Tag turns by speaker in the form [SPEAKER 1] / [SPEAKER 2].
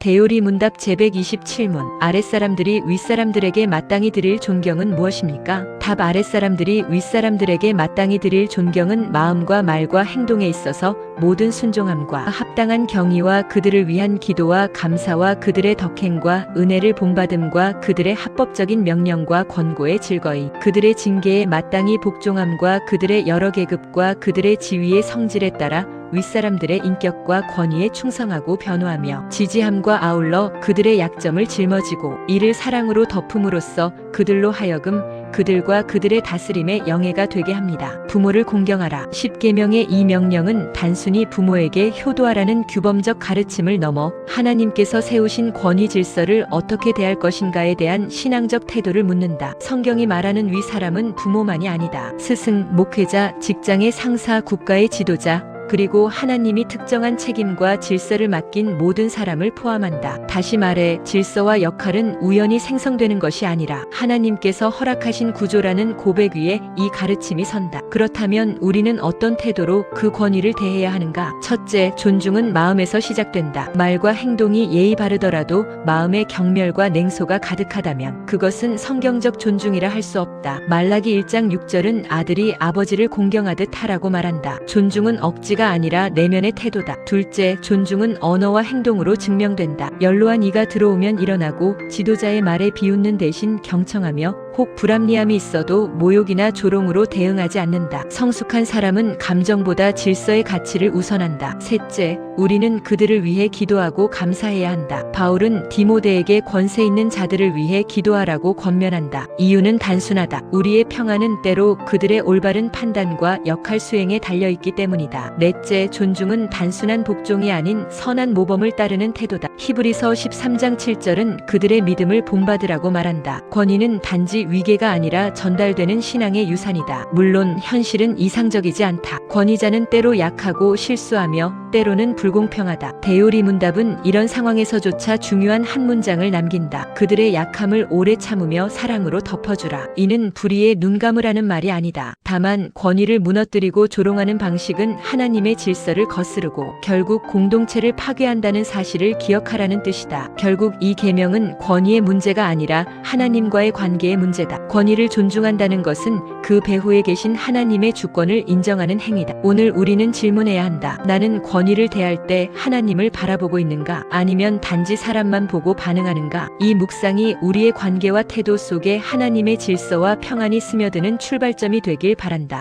[SPEAKER 1] 대요리 문답 제127문 아랫사람들이 윗사람들에게 마땅히 드릴 존경은 무엇입니까? 답 아랫사람들이 윗사람들에게 마땅히 드릴 존경은 마음과 말과 행동에 있어서 모든 순종함과 합당한 경의와 그들을 위한 기도와 감사와 그들의 덕행과 은혜를 본받음과 그들의 합법적인 명령과 권고에 즐거이 그들의 징계에 마땅히 복종함과 그들의 여러 계급과 그들의 지위의 성질에 따라 윗사람들의 인격과 권위에 충성하고 변호하며 지지함과 아울러 그들의 약점을 짊어지고 이를 사랑으로 덮음으로써 그들로 하여금 그들과 그들의 다스림의 영예가 되게 합니다. 부모를 공경하라. 10계명의 이 명령은 단순히 부모에게 효도하라는 규범적 가르침을 넘어 하나님께서 세우신 권위 질서를 어떻게 대할 것인가에 대한 신앙적 태도를 묻는다. 성경이 말하는 위 사람은 부모만이 아니다. 스승, 목회자, 직장의 상사, 국가의 지도자, 그리고 하나님이 특정한 책임과 질서를 맡긴 모든 사람을 포함한다. 다시 말해 질서와 역할은 우연히 생성되는 것이 아니라 하나님께서 허락하신 구조라는 고백 위에 이 가르침이 선다. 그렇다면 우리는 어떤 태도로 그 권위를 대해야 하는가? 첫째, 존중은 마음에서 시작된다. 말과 행동이 예의 바르더라도 마음의 경멸과 냉소가 가득하다면 그것은 성경적 존중이라 할 수 없다. 말라기 1장 6절은 아들이 아버지를 공경하듯 하라고 말한다. 존중은 억지가 아니라 내면의 태도다. 둘째, 존중은 언어와 행동으로 증명된다. 연로한 이가 들어오면 일어나고 지도자의 말에 비웃는 대신 경청하며 혹 불합리함이 있어도 모욕이나 조롱으로 대응하지 않는다. 성숙한 사람은 감정보다 질서의 가치를 우선한다. 셋째, 우리는 그들을 위해 기도하고 감사해야 한다. 바울은 디모데에게 권세 있는 자들을 위해 기도하라고 권면한다. 이유는 단순하다. 우리의 평안은 때로 그들의 올바른 판단과 역할 수행에 달려있기 때문이다. 넷째, 존중은 단순한 복종이 아닌 선한 모범을 따르는 태도다. 히브리서 13장 7절은 그들의 믿음을 본받으라고 말한다. 권위는 단지 위계가 아니라 전달되는 신앙의 유산이다. 물론 현실은 이상적이지 않다. 권위자는 때로 약하고 실수하며 때로는 불공평하다. 대요리 문답은 이런 상황에서조차 중요한 한 문장을 남긴다. 그들의 약함을 오래 참으며 사랑으로 덮어주라. 이는 불의에 눈 감으라는 말이 아니다. 다만 권위를 무너뜨리고 조롱하는 방식은 하나님의 질서를 거스르고 결국 공동체를 파괴한다는 사실을 기억하라는 뜻이다. 결국 이 계명은 권위의 문제가 아니라 하나님과의 관계의 문제다. 권위를 존중한다는 것은 그 배후에 계신 하나님의 주권을 인정하는 행위다. 오늘 우리는 질문해야 한다. 나는 권위를 대할 때 하나님을 바라보고 있는가? 아니면 단지 사람만 보고 반응하는가? 이 묵상이 우리의 관계와 태도 속에 하나님의 질서와 평안이 스며드는 출발점이 되길 바란다.